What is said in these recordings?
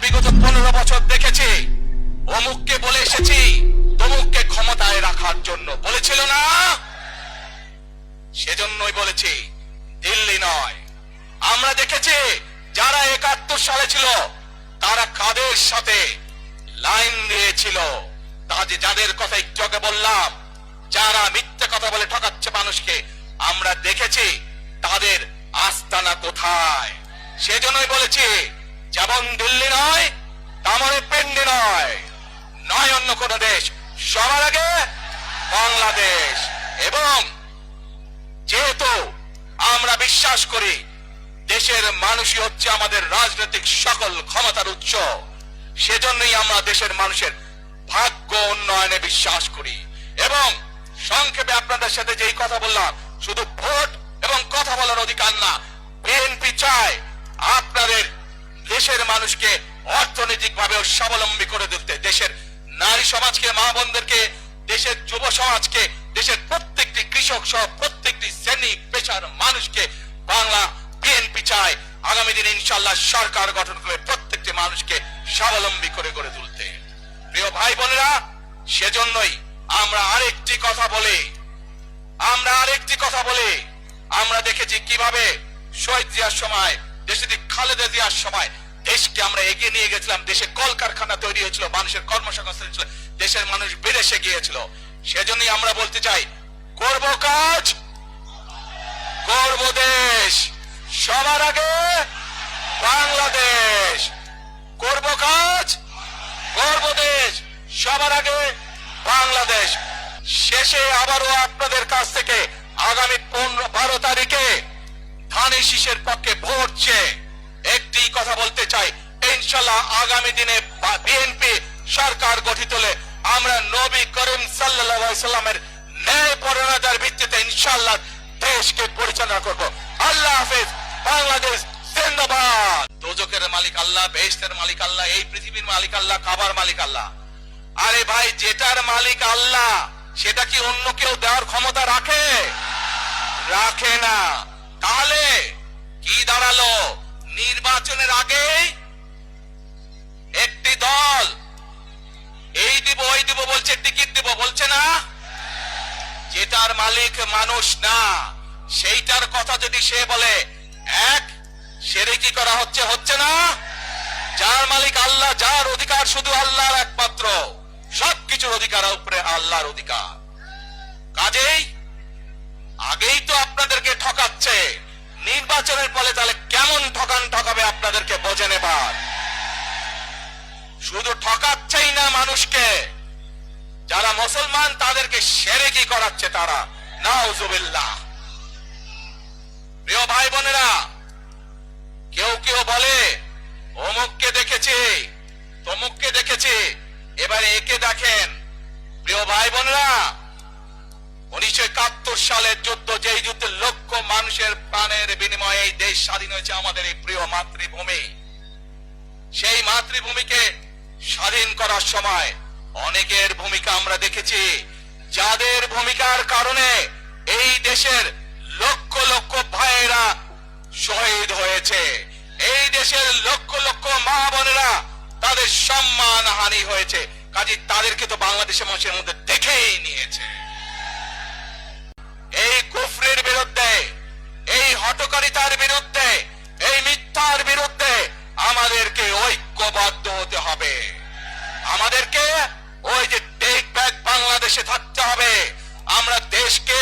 বিগত পনেরো বছর দেখেছি। অমুককে বলে এসেছি, তমুককে ক্ষমতায় রাখার জন্য। বলেছিল না? সেজন্যই বলেছি, দিল্লি নয়। আমরা দেখেছি, যারা একাত্তর সালে ছিল, তারা কাদের সাথে লাইন দিয়েছিল? তাজে যাদের কথা একটু আগে বললাম, যারা মিথ্যে কথা বলে ঠকাচ্ছে মানুষকে, আমরা দেখেছি, তাদের আস্তানা কোথায়? সেজন্যই বলেছি যেমন দিল্লি নয় তেমনই পেন্ডি নয়। নয় অন্য কোন দেশ, সবার আগে বাংলাদেশ। এবং যেহেতু আমরা বিশ্বাস করি দেশের মানুষই হচ্ছে আমাদের রাজনৈতিক সকল ক্ষমতার উৎস, সেজন্যই আমরা দেশের মানুষের ভাগ্য উন্নয়নে বিশ্বাস করি। এবং সংক্ষেপে আপনাদের সাথে যেই কথা বললাম, শুধু ভোট এবং কথা বলার অধিকার না, বিএনপি চায় আপনাদের দেশের মানুষকে অর্থনৈতিক ভাবে স্বাবলম্বী করে দিতে দেশের নারী সমাজকে, মা বোনদেরকে, দেশের যুব সমাজকে, দেশের প্রত্যেকটি কৃষক সহ প্রত্যেকটি শ্রেণি, পেশার মানুষকে বাংলা বিএনপি চায়। আগামী দিনে ইনশাল্লাহ সরকার গঠন করে প্রত্যেকটি মানুষকে স্বাবলম্বী করে গড়ে তুলতে। প্রিয় ভাই বোনেরা, সেজন্যই আমরা আরেকটি কথা বলি, আমরা আরেকটি কথা বলি, আমরা দেখেছি কীভাবে শহীদ জিয়ার সময় দেশে খালেদা জিয়ার সময় দেশকে আমরা এগিয়ে নিয়ে গেছিলাম। দেশে কলকারখানা তৈরি হয়েছিল, মানুষের কর্মসংস্থান ছিল, দেশের মানুষ বিদেশে গিয়েছিল। সেজন্যই আমরা বলতে চাই, করব কাজ, করব দেশ। সবার আগে বাংলাদেশ। করব কাজ, করব দেশ। সবার আগে বাংলাদেশ। শেষে আবারও আপনাদের কাছ থেকে আগামী পনেরো বারো তারিখে ধানের পক্ষে ভোট চেয়ে একটি কথা বলতে চাই। ইনশাল্লাহ আগামী দিনে বিএনপি সরকার গঠিত হলে আমরা নবী করিম সাল্লামের ন্যায় পরণতার ভিত্তিতে ইনশাল্লাহ দেশকে পরিচালনা করব। আল্লাহ হাফেজ। বাংলাদেশ জিন্দাবাদ। দোজকের মালিক আল্লাহ, বেহেশতের মালিক আল্লাহ, এই পৃথিবীর মালিক আল্লাহ, কাবার মালিক আল্লাহ। আরে ভাই, যেটার মালিক আল্লাহ, সেটা কি অন্য কেউ দেওয়ার ক্ষমতা রাখে? রাখে না। তাহলে কি দাঁড়াল? নির্বাচনের আগেই একটি দল। এই দিব, ওই দিব, বলছে, টিকিট দিব, বলছে না? যেটার মালিক মানুষ না, সেইটার কথা যদি সে বলে, এক, সেরে কি করা হচ্ছে হচ্ছে না? যার মালিক আল্লাহ, যার অধিকার শুধু আল্লাহর একমাত্র, সবকিছুর অধিকার উপরে আল্লাহর অধিকার। কাজেই আগেই তো আপনাদেরকে ঠকাচ্ছে। নির্বাচনের ফলে তাহলে কেমন ঠকান ঠকাবে আপনাদেরকে বোঝে নেবার শুধু ঠকাচ্ছেই না মানুষকে। যারা মুসলমান, তাদেরকে সেরে কি করাচ্ছে তারা। নাউজুবিল্লাহ। প্রিয় ভাই বোনেরা, কেউ কেউ বলে, অমুককে দেখেছি, তমুককে দেখেছি, এবারে একে দেখেন। প্রিয় ভাই বোনেরা উনিশশো একাত্তর সালের যুদ্ধ, যেই যুদ্ধে লক্ষ মানুষের প্রাণের বিনিময়ে এই দেশ স্বাধীন হয়েছে, আমাদের এই প্রিয় মাতৃভূমি। সেই মাতৃভূমিকে স্বাধীন করার সময় অনেকের ভূমিকা আমরা দেখেছি। যাদের ভূমিকার কারণে এই দেশের লক্ষ লক্ষ ভাইয়েরা শহীদ হয়েছে। এই দেশের লক্ষ লক্ষ মা বোনেরা তাদের সম্মান হানি হয়েছে। কাজে তাদেরকে তো বাংলাদেশের মানুষের মধ্যে দেখেই নিয়েছে। এই বিরুদ্ধে, এই মিথ্যার বিরুদ্ধে আমাদেরকে ঐক্যবদ্ধ হতে হবে। আমাদেরকে ওই যে টেক ব্যাক বাংলাদেশে থাকতে হবে। আমরা দেশকে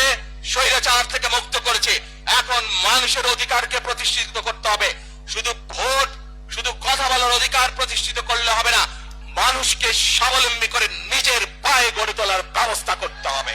স্বৈরাচার থেকে মুক্ত করেছি। এখন মানুষের অধিকারকে প্রতিষ্ঠিত করতে হবে। শুধু ভোট, শুধু কথা বলার অধিকার প্রতিষ্ঠিত করলে হবে না। মানুষকে স্বাবলম্বী করে নিজের পায়ে গড়ে তোলার ব্যবস্থা করতে হবে।